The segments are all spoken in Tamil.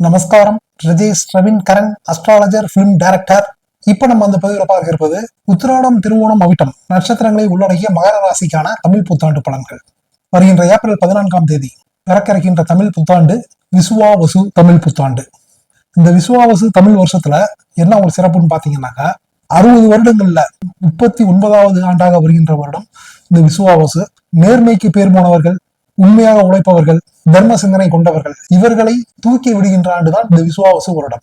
நமஸ்காரம். Rajesh Raveenkaran astrologer film director இப்ப நம்ம அந்த பதிவில் பார்க்க இருப்பது உத்திராடம் திருவோணம் அவிட்டம் நட்சத்திரங்களை உள்ளடக்கிய மகர ராசிக்கான தமிழ் புத்தாண்டு பலன்கள். வருகின்ற ஏப்ரல் பதினான்காம் தேதி பிறக்கிற தமிழ் புத்தாண்டு விசுவாவசு தமிழ் புத்தாண்டு. இந்த விசுவாவசு தமிழ் வருஷத்துல என்ன ஒரு சிறப்புன்னு பாத்தீங்கன்னாக்கா அறுபது வருடங்கள்ல முப்பத்தி ஒன்பதாவது ஆண்டாக வருகின்ற வருடம் இந்த விசுவாவசு நேர்மைக்கு பேர் போனவர்கள் உண்மையாக உழைப்பவர்கள் தர்ம சிந்தனை கொண்டவர்கள் இவர்களை தூக்கி விடுகின்ற ஆண்டுதான் இந்த விசுவாவசு வருடம்.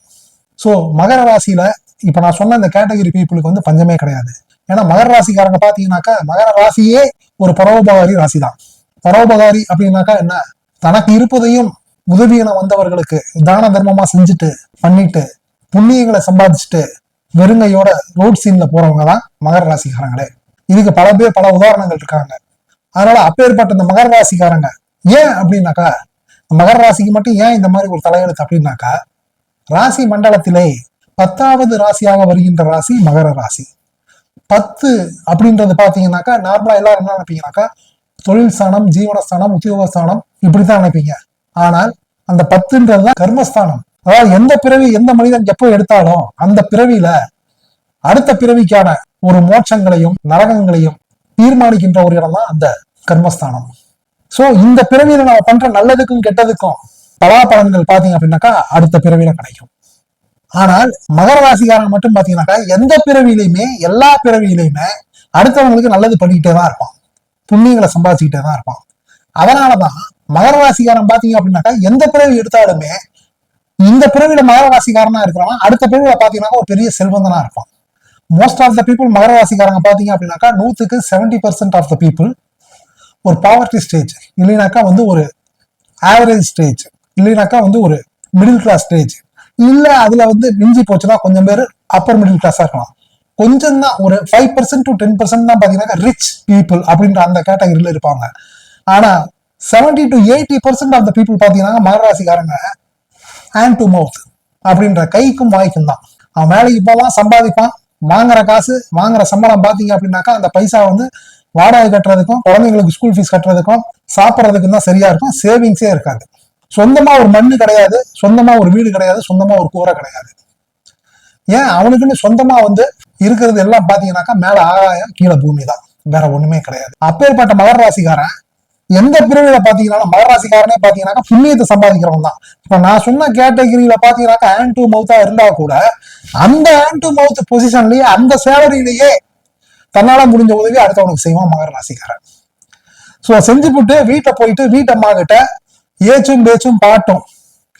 சோ மகர ராசியில இப்ப நான் சொன்ன இந்த கேட்டகரி பீப்புளுக்கு வந்து பஞ்சமே கிடையாது. ஏன்னா மகர ராசிக்காரங்க பாத்தீங்கன்னாக்கா மகர ராசியே ஒரு பரோபகாரி ராசி தான் பரோபகாரி அப்படின்னாக்கா என்ன? தனக்கு இருப்பதையும் உதவியென வந்தவர்களுக்கு தான தர்மமா செஞ்சுட்டு பண்ணிட்டு புண்ணியங்களை சம்பாதிச்சுட்டு வெறுங்கையோட ரோட் சீன்ல போறவங்க தான் மகர ராசிக்காரங்களே. இதுக்கு பல பேர் பல உதாரணங்கள் இருக்காங்க. அதனால அப்பேற்பட்ட இந்த மகர ராசிக்காரங்க ஏன் அப்படின்னாக்கா மகர ராசிக்கு மட்டும் ஏன் இந்த மாதிரி ஒரு தலையெழுத்து அப்படின்னாக்கா ராசி மண்டலத்திலே பத்தாவது ராசியாக வருகின்ற ராசி மகர ராசி. பத்து அப்படின்றது பாத்தீங்கன்னாக்கா நார்மலா எல்லாரும் என்ன நினைப்பீங்கன்னாக்கா தொழில் ஸ்தானம் ஜீவனஸ்தானம் உத்தியோகஸ்தானம் இப்படித்தான் நினைப்பீங்க. ஆனால் அந்த பத்துன்றது தான் கர்மஸ்தானம். அதாவது எந்த பிறவி எந்த மனிதன் எப்போ எடுத்தாலும் அந்த பிறவியில அடுத்த பிறவிக்கான ஒரு மோட்சங்களையும் நரகங்களையும் தீர்மானிக்கின்ற ஒரு இடம் தான் அந்த கர்மஸ்தானம். சோ இந்த பிறவியில நம்ம பண்ற நல்லதுக்கும் கெட்டதுக்கும் பலாபலன்கள் பாத்தீங்க அப்படின்னாக்கா அடுத்த பிறவியில கிடைக்கும். ஆனால் மகர ராசிக்காரன் மட்டும் பாத்தீங்கன்னாக்கா எந்த பிறவியிலையுமே எல்லா பிறவியிலையுமே அடுத்தவங்களுக்கு நல்லது பண்ணிக்கிட்டே தான் இருப்பான் புண்ணியங்களை சம்பாதிச்சுக்கிட்டே தான் இருப்பான் அதனாலதான் மகர ராசிக்காரன் பாத்தீங்க அப்படின்னாக்கா எந்த பிறவி எடுத்தாலுமே இந்த பிறவியில மகர ராசிக்காரனா இருக்கிறவன் அடுத்த பிறவியில பாத்தீங்கன்னா ஒரு பெரிய செல்வந்தனா இருப்பான். மோஸ்ட் ஆஃப் த பீப்புள் மகர ராசிக்காரங்க பார்த்தீங்க அப்படின்னாக்கா நூற்றுக்கு seventy percent of the people ஒரு பாவர்ட்டி ஸ்டேஜ் இல்லைனாக்கா வந்து ஒரு ஆவரேஜ் ஸ்டேஜ் இல்லைனாக்கா வந்து ஒரு மிடில் கிளாஸ் ஸ்டேஜ் இல்லை அதில் வந்து மிஞ்சி போச்சுன்னா கொஞ்சம் பேர் அப்பர் மிடில் கிளாஸாக இருக்கலாம். கொஞ்சம் தான் ஒரு five percent to ten percent தான் பார்த்தீங்கன்னா ரிச் பீப்புள் அப்படின்ற அந்த கேட்டகரியில் இருப்பாங்க. ஆனால் seventy to eighty percent of the people பார்த்தீங்கன்னா மகராசிக்காரங்க ஹேண்ட் டு மவுத் அப்படின்ற கைக்கும் வாய்க்கும் தான். அவன் வேலைக்கு போவான் சம்பாதிப்பான் வாங்குற காசு வாங்குற சம்பளம் பாத்தீங்க அப்படின்னாக்கா அந்த பைசா வந்து வாடகை கட்டுறதுக்கும் குழந்தைங்களுக்கு ஸ்கூல் ஃபீஸ் கட்டுறதுக்கும் சாப்பிட்றதுக்கும் தான் சரியா இருக்கும். சேவிங்ஸே இருக்காது. சொந்தமா ஒரு மண்ணு கிடையாது சொந்தமா ஒரு வீடு கிடையாது சொந்தமா ஒரு கூரை கிடையாது. ஏன்? அவனுக்குன்னு சொந்தமா வந்து இருக்கிறது எல்லாம் பாத்தீங்கன்னாக்கா மேல ஆகாயம் கீழே பூமி தான். வேற ஒண்ணுமே கிடையாது. அப்பேற்பட்ட மகர் ராசிக்காரன் எந்த பிரிவுல பாத்தீங்கன்னா மகராசிக்காரனே பாத்தீங்கன்னாக்கா புண்ணியத்தை சம்பாதிக்கிறவன் தான். இப்ப நான் சொன்ன கேட்டகிரியில பாத்தீங்கன்னாக்கா ஹேண்ட் டு மவுத்தா இருந்தா கூட அந்த ஹேண்ட் டு மவுத் பொசிஷன்லயே அந்த சேலரியிலேயே தன்னால முடிஞ்ச உதவி அடுத்தவனுக்கு செய்வான் மகர ராசிக்காரன் ஸோ செஞ்சு போட்டு வீட்டை போயிட்டு வீட்டம்மா கிட்ட ஏச்சும் பேச்சும் பாட்டும்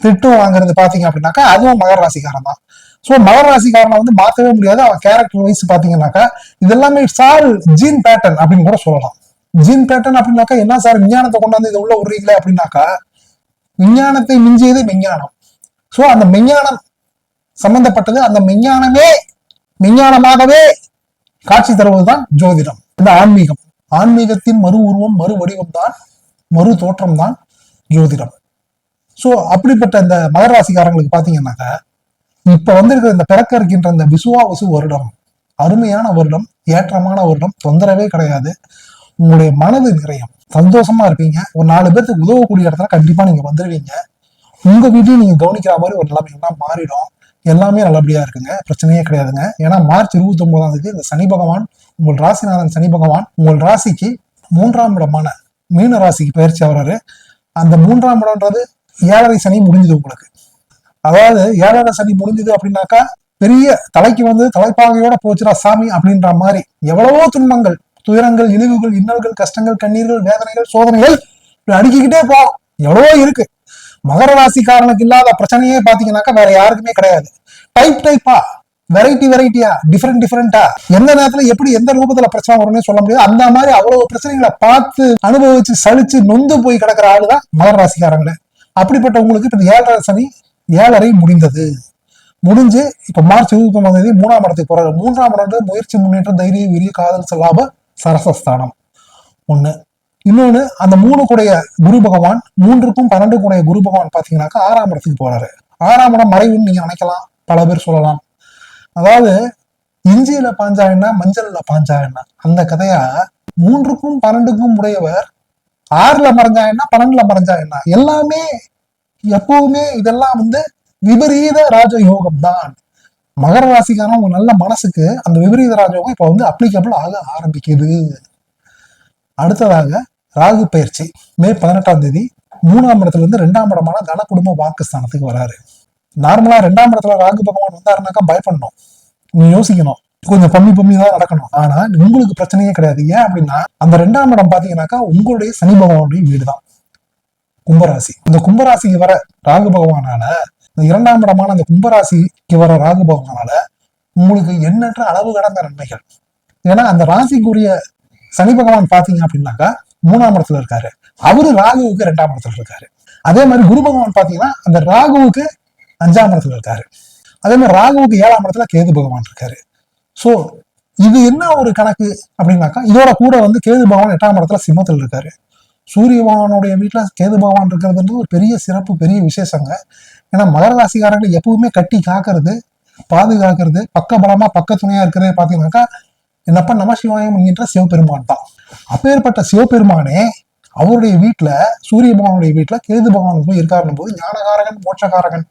திட்டும் வாங்குறது பாத்தீங்க அப்படின்னாக்கா அதுவும் மகர ராசிக்காரன் தான். ஸோ மகர ராசிக்காரனை வந்து மாத்தவே முடியாது. அவன் கேரக்டர் வைஸ் பாத்தீங்கன்னாக்கா இது எல்லாமே இட்ஸ் ஆல் ஜீன் பேட்டர்ன் அப்படின்னு கூட சொல்லலாம். ஜீன் பேட்டர்ன் அப்படின்னாக்கா என்ன சார் விஞ்ஞானத்தை கொண்டாந்து இதை உள்ள விடுறீங்களே அப்படின்னாக்கா விஞ்ஞானத்தை மிஞ்சியது விஞ்ஞானம். ஸோ அந்த விஞ்ஞானம் சம்பந்தப்பட்டது அந்த விஞ்ஞானமே விஞ்ஞானமாகவே காட்சி தருவதுதான் ஜோதிடம். இந்த ஆன்மீகம். ஆன்மீகத்தின் மறு உருவம் மறு வடிவம் தான் மறு தோற்றம் தான் ஜோதிடம். சோ அப்படிப்பட்ட இந்த மகர ராசிக்காரங்களுக்கு பார்த்தீங்கன்னாக்கா இப்ப வந்திருக்கிற இந்த பிறக்க இருக்கின்ற இந்த விசுவாவசு வருடம் அருமையான வருடம் ஏற்றமான வருடம் தொந்தரவே கிடையாது. உங்களுடைய மனது நிறையும். சந்தோஷமா இருப்பீங்க. ஒரு நாலு பேருக்கு உதவக்கூடிய இடத்துல கண்டிப்பா நீங்க வந்துடுவீங்க உங்க வீட்டையும் நீங்க கவனிக்கிற மாதிரி ஒரு நிலைமைகள்லாம் மாறிடும். எல்லாமே நல்லபடியா இருக்குங்க. பிரச்சனையே கிடையாதுங்க. ஏன்னா மார்ச் இருபத்தி ஒன்பதாம் தேதி இந்த சனி பகவான் உங்கள் ராசிநாதன் சனி பகவான் உங்கள் ராசிக்கு மூன்றாம் இடமான மீன ராசிக்கு பயிற்சி ஆகிறாரு. அந்த மூன்றாம் இடம்ன்றது ஏழரை சனி முடிஞ்சது உங்களுக்கு. அதாவது ஏழரை சனி முடிஞ்சது அப்படின்னாக்கா பெரிய தலைக்கு வந்து தலைப்பாகையோட போச்சுடா சாமி அப்படின்ற மாதிரி எவ்வளவோ துன்பங்கள் துயரங்கள் இழிவுகள் இன்னல்கள் கஷ்டங்கள் கண்ணீர்கள் வேதனைகள் சோதனைகள் இப்படி அடுக்கிக்கிட்டே போகும். எவ்வளவோ இருக்கு. மகர ராசிக்காரனுக்கு இல்லாத பிரச்சனையே பாத்தீங்கன்னாக்கா வேற யாருக்குமே கிடையாது. டைப் டைப்பா வெரைட்டி வெரைட்டியா டிஃப்ரெண்ட் டிஃப்ரெண்டா எந்த நேரத்துல எப்படி எந்த ரூபத்துல பிரச்சனை வரும்னு சொல்ல முடியாது. அந்த மாதிரி அவ்வளவு பிரச்சனைகளை பார்த்து அனுபவிச்சு சலிச்சு நொந்து போய் கிடக்கிற ஆளுதான் மகர ராசிக்காரங்களே. அப்படிப்பட்ட உங்களுக்கு இப்ப இந்த ஏழரை சனி ஏழரை முடிந்தது. முடிஞ்சு இப்ப மார்ச் இருபத்தி ஒன்பதாம் தேதி மூணாம் இடத்துக்கு போறாரு. மூன்றாம் இடம் முயற்சி முன்னேற்றம் தைரியம் விரிய காதல் லாபம் சரசஸ்தானம் ஒண்ணு. இன்னொன்னு அந்த மூணு கூடைய குரு பகவான் மூன்றுக்கும் பன்னெண்டு கூடைய குரு பகவான் பாத்தீங்கன்னாக்கா ஆறாம் இடத்துக்கு போறாரு. ஆறாம் இடம் மறைவுன்னு நீங்க நினைக்கலாம் பல பேர் சொல்லலாம். அதாவது இஞ்சியில பாஞ்சா என்ன மஞ்சள்ல பாஞ்சா என்ன? அந்த கதையா மூன்றுக்கும் பன்னெண்டுக்கும் உடையவர் ஆறுல மறைஞ்சா என்ன பன்னெண்டுல மறைஞ்சா என்ன? எல்லாமே எப்பவுமே இதெல்லாம் வந்து விபரீத ராஜயோகம் தான் மகர ராசிக்கான உங்க நல்ல மனசுக்கு அந்த விபரீத ராஜயோகம் இப்ப வந்து அப்ளிகபிள் ஆக ஆரம்பிக்குது. அடுத்ததாக ராகு பயிற்சி. மே பதினெட்டாம் தேதி மூணாம் இடத்துல இருந்து ரெண்டாம் இடமான தன குடும்ப வாக்குஸ்தானத்துக்கு வராரு. நார்மலா ரெண்டாம் இடத்துல ராகு பகவான் வந்தாருனாக்கா பயப்படணும். நீ யோசிக்கணும். கொஞ்சம் பம்மி பம்மி தான் நடக்கணும். ஆனா உங்களுக்கு பிரச்சனையே கிடையாது. ஏன் அப்படின்னா அந்த ரெண்டாம் இடம் பாத்தீங்கன்னாக்கா உங்களுடைய சனி பகவானுடைய வீடு தான் கும்பராசி. இந்த கும்பராசிக்கு வர ராகு பகவானால இந்த இரண்டாம் இடமான அந்த கும்பராசிக்கு வர ராகு பகவானால உங்களுக்கு எண்ணற்ற அளவு கடந்த நன்மைகள். ஏன்னா அந்த ராசிக்குரிய சனி பகவான் பாத்தீங்க அப்படின்னாக்கா மூணாம் இடத்துல இருக்காரு. அவரு ராகுவுக்கு ரெண்டாம் இடத்துல இருக்காரு. அதே மாதிரி குரு பகவான் பாத்தீங்கன்னா அந்த ராகுவுக்கு அஞ்சாம் இடத்துல இருக்காரு. அதே மாதிரி ராகுவுக்கு ஏழாம் இடத்துல கேது பகவான் இருக்காரு. சோ இது என்ன ஒரு கணக்கு அப்படின்னாக்கா இதோட கூட வந்து கேது பகவான் எட்டாம் இடத்துல சிம்மத்தில் இருக்காரு. சூரிய பகவானுடைய வீட்டுல கேது பகவான் இருக்கிறதுன்றது ஒரு பெரிய சிறப்பு பெரிய விசேஷங்க. ஏன்னா மகர ராசிக்காரர்கள் எப்பவுமே கட்டி காக்கிறது பாதுகாக்கிறது பக்க பலமா பக்க துணையா இருக்கிறதே பாத்தீங்கன்னாக்கா என்னப்பா நமசிவாயம் என்கின்ற சிவபெருமான் தான். அப்பேற்பட்ட சிவபெருமானே அவருடைய வீட்டுல சூரிய பகவானுடைய வீட்டுல கேது பகவான் போய் இருக்காருன்னு போது ஞானகாரகன் மோட்சகாரகன்.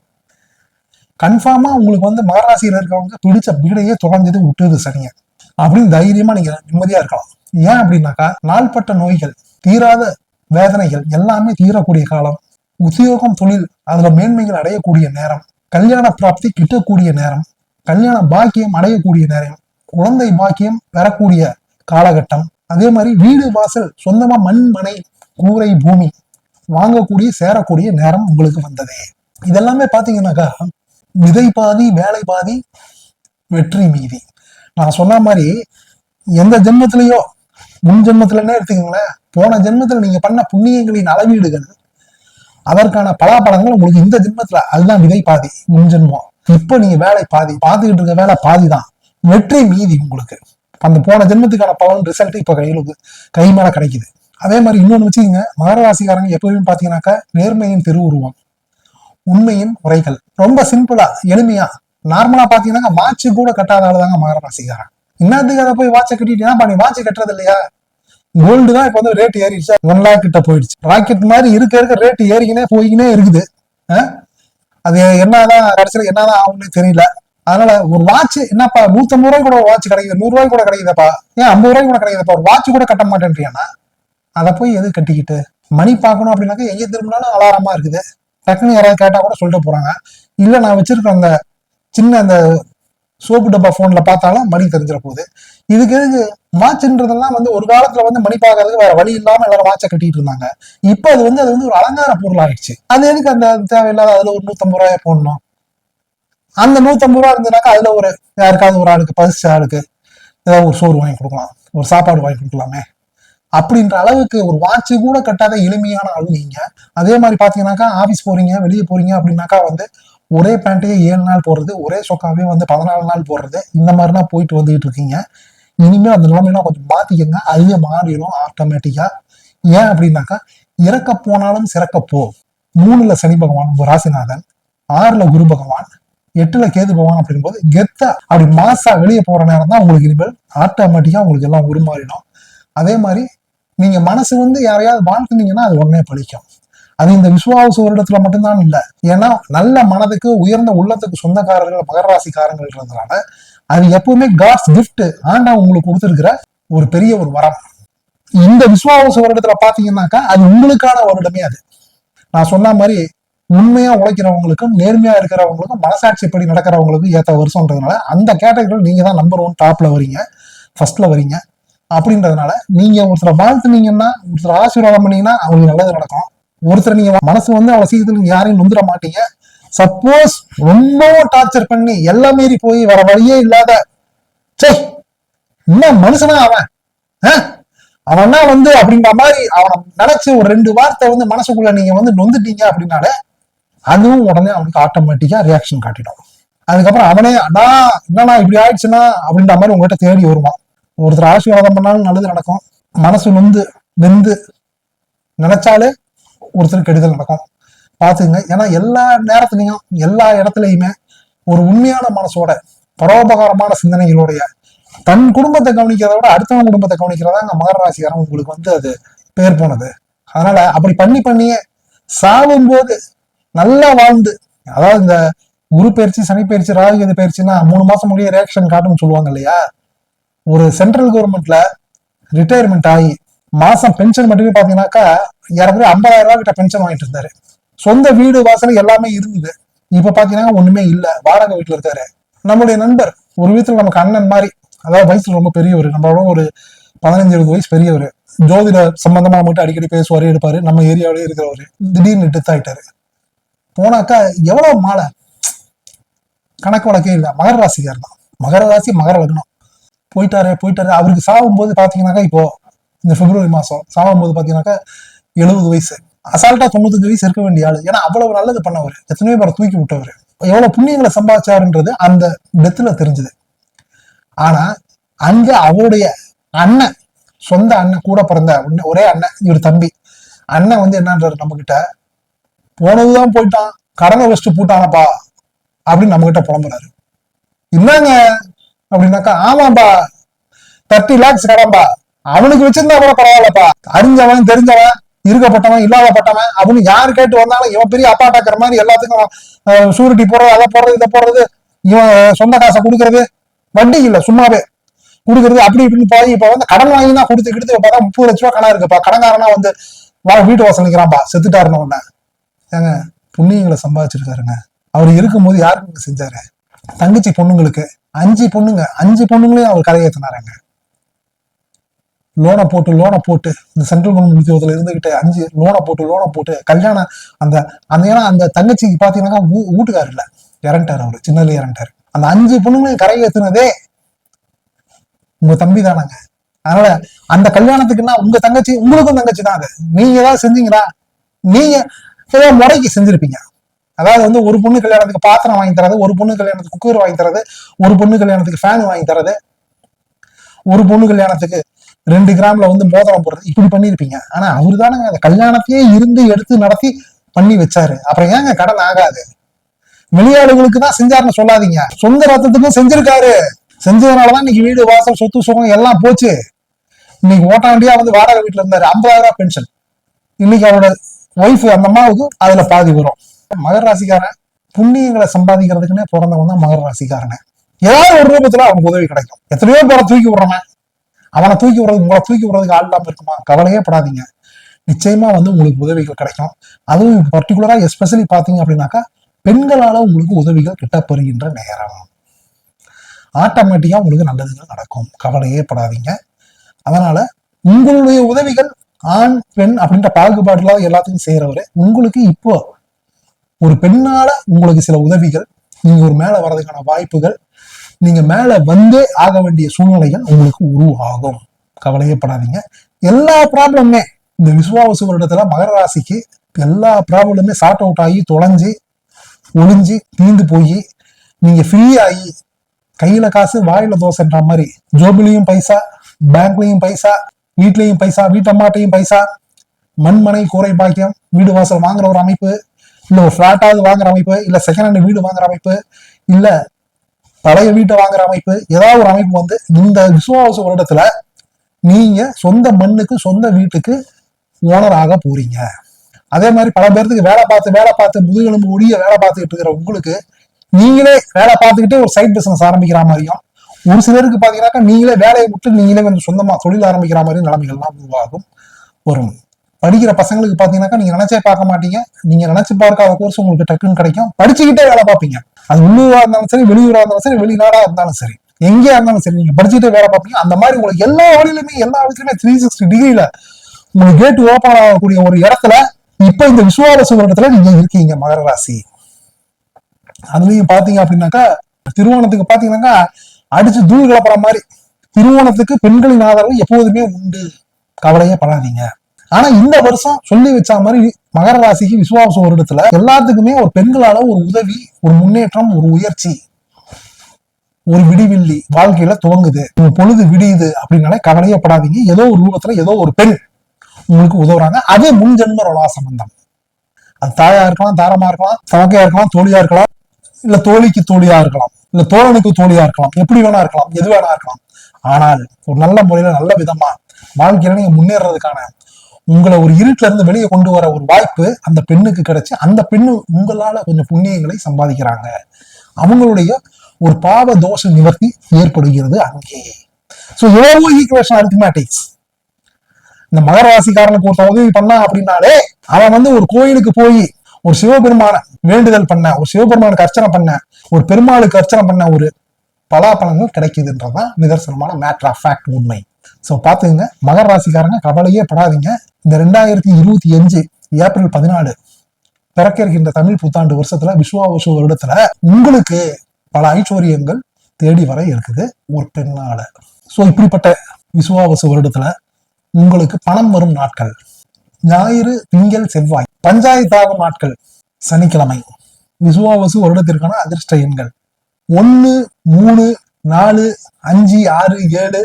கன்ஃபார்மா உங்களுக்கு வந்து மகராசியில் இருக்கவங்க பிடிச்ச பீடையே தொடர்ந்தது விட்டுது சனிய. அப்படின்னு தைரியமா நீங்க நிம்மதியா இருக்கலாம். ஏன் அப்படின்னாக்கா நாள்பட்ட நோய்கள் தீராத வேதனைகள் எல்லாமே தீரக்கூடிய காலம். உத்தியோகம் தொழில் அதுல மேன்மைகள் அடையக்கூடிய நேரம் கல்யாண பிராப்தி கிட்டக்கூடிய நேரம் கல்யாண பாக்கியம் அடையக்கூடிய நேரம் குழந்தை பாக்கியம் பெறக்கூடிய காலகட்டம். அதே மாதிரி வீடு வாசல் சொந்தமா மண் மனை கூரை பூமி வாங்கக்கூடிய சேரக்கூடிய நேரம் உங்களுக்கு வந்ததே. இதெல்லாமே பாத்தீங்கன்னாக்கா விதை பாதி வேலை பாதி வெற்றி மீதி. நான் சொன்ன மாதிரி எந்த ஜென்மத்திலேயோ முன் ஜென்மத்திலன்னே எடுத்துக்கோங்களேன் போன ஜென்மத்தில் நீங்க பண்ண புண்ணியங்களின் அளவீடுகள் அதற்கான பலாபலங்கள் உங்களுக்கு இந்த ஜென்மத்துல அதுதான் விதை பாதி முன் ஜென்மம். இப்ப நீங்க வேலை பாதி பார்த்துக்கிட்டு இருக்க வேலை பாதி தான் வெற்றி மீதி உங்களுக்கு. அந்த போன ஜென்மத்துக்கான பலன் ரிசல்ட் இப்ப கையில கை மேல கிடைக்குது. அதே மாதிரி இன்னொன்னு வச்சுக்கோங்க மகரராசிக்காரங்க எப்பவுமே பாத்தீங்கன்னாக்கா நேர்மையின் திருவுருவம் உண்மையின் உரைகள். ரொம்ப சிம்பிளா எளிமையா. நார்மலா பாத்தீங்கன்னா வாட்ச் கூட கட்டாத ஆளுதாங்க மகர ராசிக்காரன் இன்னத்துக்கு அதை போய் வாட்சை கட்டிட்டீங்கன்னா நீ வாட்ச் கட்டுறது இல்லையா? கோல்டு தான் இப்போ வந்து ரேட் ஏறிடுச்சு. ஒன் லேக் கிட்ட போயிடுச்சு. ராக்கெட் மாதிரி இருக்க இருக்க ரேட் ஏறிக்கினே போய்க்கினே இருக்குது. அது என்னதான் கடைசியில் என்னதான் ஆகும்னு தெரியல. அதனால ஒரு வாட்ச் என்னப்பா நூத்தம்பது ரூபாய் கூட வாட்ச் கிடைக்குது. நூறு ரூபாய் கூட கிடைக்குதுப்பா. ஏன் ஐம்பது ரூபாய் கூட கிடைக்குதுப்பா? ஒரு வாட்ச் கூட கட்ட மாட்டேன்றியானா? அதை போய் எது கட்டிக்கிட்டு? மணி பார்க்கணும் அப்படின்னாக்கா எங்கே திரும்பினாலும் அலாரமா இருக்குது. டக்குன்னு யாராவது கேட்டா கூட சொல்லிட்டு போறாங்க. இல்லை நான் வச்சிருக்க அந்த சின்ன அந்த சோப்பு டப்பா போன்ல பார்த்தாலும் மணி தெரிஞ்சிட போகுது. இதுக்கு எதுக்கு வாட்ச்ன்றதெல்லாம் வந்து ஒரு காலத்துல வந்து மணி பார்க்கறதுக்கு வேற வழி இல்லாம எல்லாரும் வாட்சை கட்டிட்டு இருந்தாங்க. இப்போ அது வந்து அது வந்து ஒரு அலங்கார பொருள் ஆயிடுச்சு அது எதுக்கு அந்த தேவையில்லாத அதுல ஒரு நூத்தம்பது ரூபாய போடணும்? அந்த நூத்தம்பது ரூபா இருந்ததுனாக்கா அதுல ஒரு யாருக்காவது ஒரு ஆளுக்கு பசிச்ச ஆளுக்கு ஏதாவது ஒரு சோறு வாங்கி கொடுக்கலாம். ஒரு சாப்பாடு வாங்கி கொடுக்கலாமே. அப்படின்ற அளவுக்கு ஒரு வாட்ச் கூட கட்டாத எளிமையான ஆள் நீங்க. அதே மாதிரி பாத்தீங்கன்னாக்கா ஆபீஸ் போறீங்க வெளியே போறீங்க அப்படின்னாக்கா வந்து ஒரே பேண்ட்டையே ஏழு நாள் போடுறது ஒரே சொக்காவே வந்து பதினாலு நாள் போடுறது இந்த மாதிரிலாம் போயிட்டு வந்துகிட்டு இருக்கீங்க. இனிமே அந்த நிலைமையெல்லாம் கொஞ்சம் மாத்திக்கங்க. அதுவே மாறிடும் ஆட்டோமேட்டிக்கா ஏன் அப்படின்னாக்கா இறக்க போனாலும் சிறக்கப்போ மூணுல சனி பகவான் ராசிநாதன் ஆறுல குரு பகவான் எட்டுல கேது பகவான் அப்படிங்கும்போது கெத்தா. அப்படி மாசா வெளியே போற நேரம் தான் உங்களுக்கு இனிமேல் ஆட்டோமேட்டிக்கா உங்களுக்கு எல்லாம் உருமாறிடும். அதே மாதிரி நீங்க மனசு வந்து யாரையாவது வாழ்த்துனீங்கன்னா அது உடனே பழிக்கும். அது இந்த விசுவாச வருடத்துல மட்டும்தான் இல்ல. ஏன்னா நல்ல மனதுக்கு உயர்ந்த உள்ளத்துக்கு சொந்தக்காரர்கள் மகர ராசிக்காரங்கள்ன்றதுனால அது எப்பவுமே காட்ஸ் கிஃப்ட் ஆண்டா உங்களுக்கு கொடுத்துருக்கிற ஒரு பெரிய ஒரு வரம். இந்த விசுவாச வருடத்துல பாத்தீங்கன்னாக்கா அது உங்களுக்கான வருடமே அது. நான் சொன்ன மாதிரி உண்மையா உழைக்கிறவங்களுக்கும் நேர்மையா இருக்கிறவங்களுக்கும் மனசாட்சிப்படி நடக்கிறவங்களுக்கும் ஏத்த வருஷம்ன்றதுனால அந்த கேட்டகரியில் நீங்க தான் நம்பர் ஒன் டாப்ல வரீங்க ஃபர்ஸ்ட்ல வரீங்க. அப்படின்றதுனால நீங்க ஒருத்தரை வாழ்த்துனீங்கன்னா ஒருத்தர் ஆசீர்வாதம் பண்ணீங்கன்னா அவங்களுக்கு நல்லது நடக்கும். ஒருத்தர் நீங்க மனசு வந்து அவ்வளவு சீக்கிரத்துல நீங்க யாரையும் நொந்துட மாட்டீங்க. சப்போஸ் ரொம்பவும் டார்ச்சர் பண்ணி எல்லாம் மீறி போய் வர வழியே இல்லாத சே என்ன மனுஷனா அவன்? அவன்னா வந்து அப்படின்ற மாதிரி அவனை நினைச்சு ஒரு ரெண்டு வார்த்தை வந்து மனசுக்குள்ள நீங்க வந்து நொந்துட்டீங்க அப்படின்னாலே அதுவும் உடனே அவனுக்கு ஆட்டோமேட்டிக்கா ரியாக்ஷன் காட்டிடும். அதுக்கப்புறம் அவனே அண்ணா என்னண்ணா இப்படி ஆயிடுச்சுன்னா அப்படின்ற மாதிரி உங்ககிட்ட தேடி வருவான். ஒருத்தர் ஆசீர்வாதம் பண்ணாலும் நல்லது நடக்கும். மனசு நொந்து வெந்து நினைச்சாலே ஒருத்தர் கெடுதல் நடக்கும். பாத்துங்க ஏன்னா எல்லா நேரத்துலையும் எல்லா இடத்துலையுமே ஒரு உண்மையான மனசோட பரோபகாரமான சிந்தனைகளுடைய தன் குடும்பத்தை கவனிக்கிறத விட அடுத்தவங்க குடும்பத்தை கவனிக்கிறதாங்க மகர ராசிக்காரன் உங்களுக்கு வந்து அது பேர் போனது. அதனால அப்படி பண்ணி பண்ணியே சாவும் போது நல்லா வாழ்ந்து அதாவது இந்த குரு பயிற்சி சனி பயிற்சி ராகுகேது பயிற்சின்னா மூணு மாசம் முடிய ரியாக்ஷன் காட்டும்னு சொல்லுவாங்க இல்லையா? ஒரு சென்ட்ரல் கவர்மெண்ட்ல ரிட்டையர்மெண்ட் ஆகி மாசம் பென்ஷன் மட்டுமே பாத்தீங்கன்னாக்கா யாராவது ஐம்பதாயிரம் ரூபாய் கிட்ட பென்ஷன் வாங்கிட்டு இருந்தாரு. சொந்த வீடு வாசல் எல்லாமே இருந்தது. இப்ப பாத்தீங்கன்னா ஒண்ணுமே இல்ல. வாடகை வீட்டுல இருக்காரு. நம்முடைய நண்பர் ஒரு விதத்துல நமக்கு அண்ணன் மாதிரி அதாவது வயசுல ரொம்ப பெரியவர். நம்மளோட ஒரு பதினஞ்சு இருபது வயசு பெரியவர். ஜோதிட சம்பந்தமா மட்டும் அடிக்கடி பேசுவாரு எடுப்பாரு. நம்ம ஏரியாவிலேயே இருக்கிறவரு. திடீர்னு டெத் ஆயிட்டாரு. போனாக்கா எவ்வளவு மாலை? கணக்கு வழக்கே இல்லை. மகர ராசிக்கார் தான். மகர ராசி மகர லக்னம். போயிட்டாரு போயிட்டாரு. அவருக்கு சாகும்போது பாத்தீங்கன்னாக்கா இப்போ இந்த பிப்ரவரி மாசம் சாகும்போது பாத்தீங்கன்னாக்கா எழுபது வயசு. அசால்ட்டா தொண்ணூத்தஞ்சு வயசு இருக்க வேண்டிய ஆளு. ஏன்னா அவ்வளவு நல்லது பண்ணவர். எத்தனையோ பேரை தூக்கி விட்டவர். எவ்வளவு புண்ணியங்களை சம்பாதிச்சாருன்றது அந்த டெத்துல தெரிஞ்சது. ஆனா அங்க அவருடைய அண்ணன் சொந்த அண்ணன் கூட பிறந்த ஒரே அண்ணன் இவர் தம்பி. அண்ணன் வந்து என்னன்றாரு நம்ம கிட்ட போனதுதான் போயிட்டான். கடனை வச்சுட்டு போட்டானப்பா. அப்படின்னு நம்ம கிட்ட புலம்புறாரு. என்னங்க அப்படின்னாக்கா ஆமாப்பா தேர்ட்டி லேக்ஸ் கடன்பா அவனுக்கு வச்சிருந்தா கூட பரவாயில்லப்பா. அறிஞ்சவன் தெரிஞ்சவன் இருக்கப்பட்டவன் இல்லாதப்பட்டவன் அப்படின்னு யாரு கேட்டு வந்தாலும் இவன் பெரிய அப்பாட்டாக்குற மாதிரி எல்லாத்துக்கும் சூரிட்டி போடுறது அதை போடுறது இதை போடுறது இவன் சொந்த காசை கொடுக்கறது வட்டி இல்லை சும்மாவே. கொடுக்கறது அப்படி இப்படின்னு போய் இப்ப வந்து கடன் வாங்கி தான் கொடுத்து கிடுத்து பார்த்தா முப்பது லட்ச ரூபா கடன் இருக்குப்பா. கடன்காரனா வந்து வா வீட்டு வாசல் நிற்கிறான்ப்பா செத்துட்டாருன்னு உடனே ஏங்க புண்ணியங்களை சம்பாதிச்சிருக்காருங்க. அவர் இருக்கும்போது யாருக்கு செஞ்சாரு? தங்கச்சி பொண்ணுங்களுக்கு. அஞ்சு பொண்ணுங்க. அஞ்சு பொண்ணுங்களையும் அவர் கரையேற்றினாருங்க லோனை போட்டு லோனை போட்டு இந்த சென்ட்ரல் கவர்மெண்ட் உத்தியோகத்துல இருந்துகிட்டு அஞ்சு லோனை போட்டு லோனை போட்டு கல்யாணம் அந்த அந்த ஏன்னா அந்த தங்கச்சிக்கு பாத்தீங்கன்னா ஊ- வீட்டுக்காரு இல்ல. அவர் அவரு சின்னதுல இறண்டார் அந்த அஞ்சு பொண்ணுங்களையும் ஏத்துனதே உங்க தம்பி தானங்க. அதனால அந்த கல்யாணத்துக்குன்னா உங்க தங்கச்சி உங்களுக்கும் தங்கச்சி தான் அது. நீங்க ஏதாவது செஞ்சீங்களா? நீங்க ஏதாவது முறைக்கு செஞ்சிருப்பீங்க. அதாவது வந்து ஒரு பொண்ணு கல்யாணத்துக்கு பாத்திரம் வாங்கி தரது ஒரு பொண்ணு கல்யாணத்துக்கு குக்கர் வாங்கி தரது ஒரு பொண்ணு கல்யாணத்துக்கு ஃபேன் வாங்கி தரது ஒரு பொண்ணு கல்யாணத்துக்கு ரெண்டு கிராம்ல வந்து மோதிரம் போடுறது இப்படி பண்ணிருப்பீங்க ஆனா அவரு தானங்க அந்த கல்யாணத்தையே இருந்து எடுத்து நடத்தி பண்ணி வச்சாரு. அப்புறம் ஏங்க கடன் ஆகாது? வெளியாளுகளுக்கு தான் செஞ்சாருன்னு சொல்லாதீங்க. சொந்த ரத்தத்துக்கும் செஞ்சிருக்காரு. செஞ்சதுனாலதான் இன்னைக்கு வீடு வாசல் சொத்து சுகம் எல்லாம் போச்சு. இன்னைக்கு ஓட்டாண்டியா வந்து வாடகை வீட்டுல இருந்தாரு. ஐம்பதாயிரம் ரூபாய் பென்ஷன் இன்னைக்கு அவரோட ஒய்ஃப் அந்த அம்மாவுக்கு அதுல பாதி வரும். மகர ராசிக்காரன் புண்ணியங்களை சம்பாதிக்கிறதுக்குன்னே பிறந்தவன் தான் மகர ராசிக்காரன். ஏதாவது ஒரு ரூபத்துல அவனுக்கு உதவி கிடைக்கும். எத்தனையோ பேரை தூக்கி விடுறவன். அவனை தூக்கி விடுறது உங்களை தூக்கி விடுறதுக்கு ஆள் இல்லாமல் இருக்குமா? கவலையே படாதீங்க. நிச்சயமா வந்து உங்களுக்கு உதவிகள் கிடைக்கும். அதுவும் பர்டிகுலரா எஸ்பெஷலி பாத்தீங்க அப்படின்னாக்கா பெண்களால உங்களுக்கு உதவிகள் கிட்டப்பெறுகின்ற நேரம். ஆட்டோமேட்டிக்கா உங்களுக்கு நல்லதுகள் நடக்கும். கவலையே படாதீங்க. அதனால உங்களுடைய உதவிகள் ஆண் பெண் அப்படின்ற பாகுபாடுல எல்லாத்துக்கும் செய்யறவரு உங்களுக்கு இப்போ ஒரு பெண்ணால உங்களுக்கு சில உதவிகள் நீங்க ஒரு மேல வர்றதுக்கான வாய்ப்புகள் நீங்க மேல வந்தே ஆக வேண்டிய சூழ்நிலைகள் உங்களுக்கு உருவாகும். கவலையப்படாதீங்க. எல்லா ப்ராப்ளமுமே இந்த விசுவாவசு வருடத்துல மகர ராசிக்கு எல்லா ப்ராப்ளமுமே சார்ட் அவுட் ஆகி தொலைஞ்சு ஒளிஞ்சு தீந்து போய் நீங்க ஃப்ரீ ஆகி கையில காசு வாயில தோசைன்ற மாதிரி ஜோபிலையும் பைசா பேங்க்லயும் பைசா வீட்லயும் பைசா வீட்டம்மாட்டையும் பைசா மண்மனை கூரை பாக்கியம் வீடு வாசல் வாங்குற ஒரு அமைப்பு இல்ல ஒரு ஃப்ளாட்டாவது வாங்குற அமைப்பு இல்ல செகண்ட் ஹேண்ட் வீடு வாங்குற அமைப்பு இல்ல பழைய வீட்டை வாங்குற அமைப்பு ஏதாவது ஒரு அமைப்பு வந்து இந்த விசுவாச வருடத்துல நீங்க சொந்த மண்ணுக்கு சொந்த வீட்டுக்கு ஓனராக போறீங்க. அதே மாதிரி பல பேர்த்துக்கு வேலை பார்த்து வேலை பார்த்து முதுகெலும்பு ஒடிய வேலை பார்த்துக்கிட்டு இருக்கிற உங்களுக்கு நீங்களே வேலை பார்த்துக்கிட்டே ஒரு சைட் பிசினஸ் ஆரம்பிக்கிற மாதிரியும் ஒரு சிலருக்கு பார்த்தீங்கன்னாக்கா நீங்களே வேலையை விட்டு நீங்களே வந்து சொந்தமா தொழில் ஆரம்பிக்கிற மாதிரி நிலைமைகள்லாம் உருவாகும் வரும். படிக்கிற பசங்களுக்கு பாத்தீங்கன்னாக்கா நீங்க நினைச்சே பார்க்க மாட்டீங்க. நீங்க நினைச்சு பார்க்காத கோர்ஸ் உங்களுக்கு டக்குன்னு கிடைக்கும். படிச்சுக்கிட்டே வேலை பார்ப்பீங்க. அது உள்ளூரா இருந்தாலும் சரி வெளியூரா இருந்தாலும் சரி வெளிநாடா இருந்தாலும் சரி. எங்கேயா இருந்தாலும் சரி நீங்க படிச்சுட்டு வேலை பார்ப்பீங்க. அந்த மாதிரி உங்களுக்கு எல்லா வழியிலுமே எல்லா விஷயமே த்ரீ சிக்ஸ்டி டிகிரியில உங்களுக்கு கேட் ஓபன் ஆகக்கூடிய ஒரு இடத்துல இப்ப இந்த விசுவாச வருடத்துல நீங்க இருக்கீங்க மகர ராசி. அதுலயும் பாத்தீங்க அப்படின்னாக்கா திருவோணத்துக்கு பாத்தீங்கன்னாக்கா அடிச்சு தூள் கிளப்புற மாதிரி திருவோணத்துக்கு பெண்களின் ஆதரவு எப்போதுமே உண்டு. கவலையே படாதீங்க. ஆனா இந்த வருஷம் சொல்லி வச்ச மாதிரி மகர ராசிக்கு விசுவாச வருடத்துல எல்லாத்துக்குமே ஒரு பெண்களால ஒரு உதவி ஒரு முன்னேற்றம் ஒரு உயர்ச்சி ஒரு விடிவில்லி வாழ்க்கையில துவங்குது. உங்க பொழுது விடியுது அப்படின்னாலே கவலையப்படாதீங்க. ஏதோ ஒரு ரூபத்துல ஏதோ ஒரு பெண் உங்களுக்கு உதவுறாங்க. அது முன் ஜென்ம ரோலா சம்பந்தம். அது தாயா இருக்கலாம் தாரமா இருக்கலாம் தவக்கையா இருக்கலாம் தோழியா இருக்கலாம் இல்ல தோழிக்கு தோழியா இருக்கலாம் இல்ல தோழனுக்கு தோழியா இருக்கலாம் எப்படி வேணா இருக்கலாம் எது வேணா இருக்கலாம். ஆனால் ஒரு நல்ல முறையில நல்ல விதமா வாழ்க்கையில நீங்க முன்னேறதுக்கான உங்களை ஒரு இருட்டுல இருந்து வெளியே கொண்டு வர ஒரு வாய்ப்பு அந்த பெண்ணுக்கு கிடைச்சு அந்த பெண்ணு உங்களால கொஞ்சம் புண்ணியங்களை சம்பாதிக்கிறாங்க. அவங்களுடைய ஒரு பாவ தோஷ நிவர்த்தி ஏற்படுகிறது அங்கே. ஸோ எவ்வளவோ ஈக்குவேஷன் அரித்மேட்டிக்ஸ் இந்த மகர ராசிக்காரனுக்கு ஒருத்தன் உதவி பண்ணா அப்படின்னாலே அவன் வந்து ஒரு கோயிலுக்கு போய் ஒரு சிவபெருமான வேண்டுதல் பண்ண ஒரு சிவபெருமானுக்கு அர்ச்சனை பண்ண ஒரு பெருமாளுக்கு அர்ச்சனை பண்ண ஒரு பலாபலங்கள் கிடைக்குதுன்றதுதான் நிதர்சனமான மேட்ரு ஆஃப் ஃபேக்ட் உண்மை. ஸோ பார்த்துங்க மகர ராசிக்காரங்க கவலையே படாதீங்க. இந்த ரெண்டாயிரத்தி இருபத்தி அஞ்சு ஏப்ரல் பதினாலு பிறக்க இருக்கின்ற தமிழ் புத்தாண்டு வருஷத்துல விஸ்வாவசு வருடத்துல உங்களுக்கு பல ஐஸ்வர்யங்கள் தேடி வர இருக்குது. ஒரு பெண்ணால. ஸோ இப்படிப்பட்ட விசுவாவசு வருடத்துல உங்களுக்கு பணம் வரும் நாட்கள். ஞாயிறு திங்கள் செவ்வாய் பஞ்சாயத்தாகும் நாட்கள். சனிக்கிழமை விசுவாவசு வருடத்திற்கான அதிர்ஷ்ட எண்கள். ஒன்று மூணு நாலு அஞ்சு ஆறு ஏழு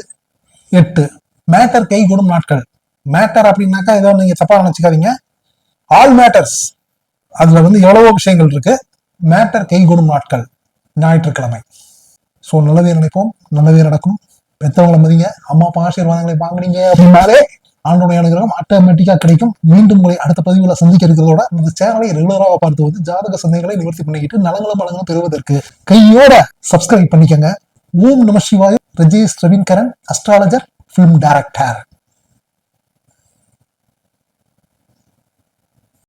எட்டு. மேட்டர் கை கொடும் நாட்கள். மேட்டர் அப்படின்னாக்கா ஏதோ நீங்க தப்பா நினைச்சுக்காதீங்க. ஆல் மேட்டர்ஸ் அதுல வந்து எவ்வளவோ விஷயங்கள் இருக்கு. மேட்டர் கை கொடும் நாட்கள். ஞாயிற்றுக்கிழமை. ஸோ நல்லதே நினைப்போம். நல்லதே நடக்கும். பெற்றவங்களை மதிங்க. அம்மா அப்பா ஆசீர்வாதங்களை வாங்கினீங்க அப்படின்னாலே ஆண்டோடைய அனுகிரகம் ஆட்டோமேட்டிக்காக கிடைக்கும். மீண்டும் உங்களை அடுத்த பதிவுல சந்திக்க இருக்கிறதோட இந்த சேனலை ரெகுலராக பார்த்து வந்து ஜாதக சந்தைகளை நிவர்த்தி பண்ணிக்கிட்டு நலங்களும் பலங்களும் பெறுவதற்கு கையோட சப்ஸ்கிரைப் பண்ணிக்கங்க. ஓம் நம சிவாய Rajesh Raveenkaran astrologer film director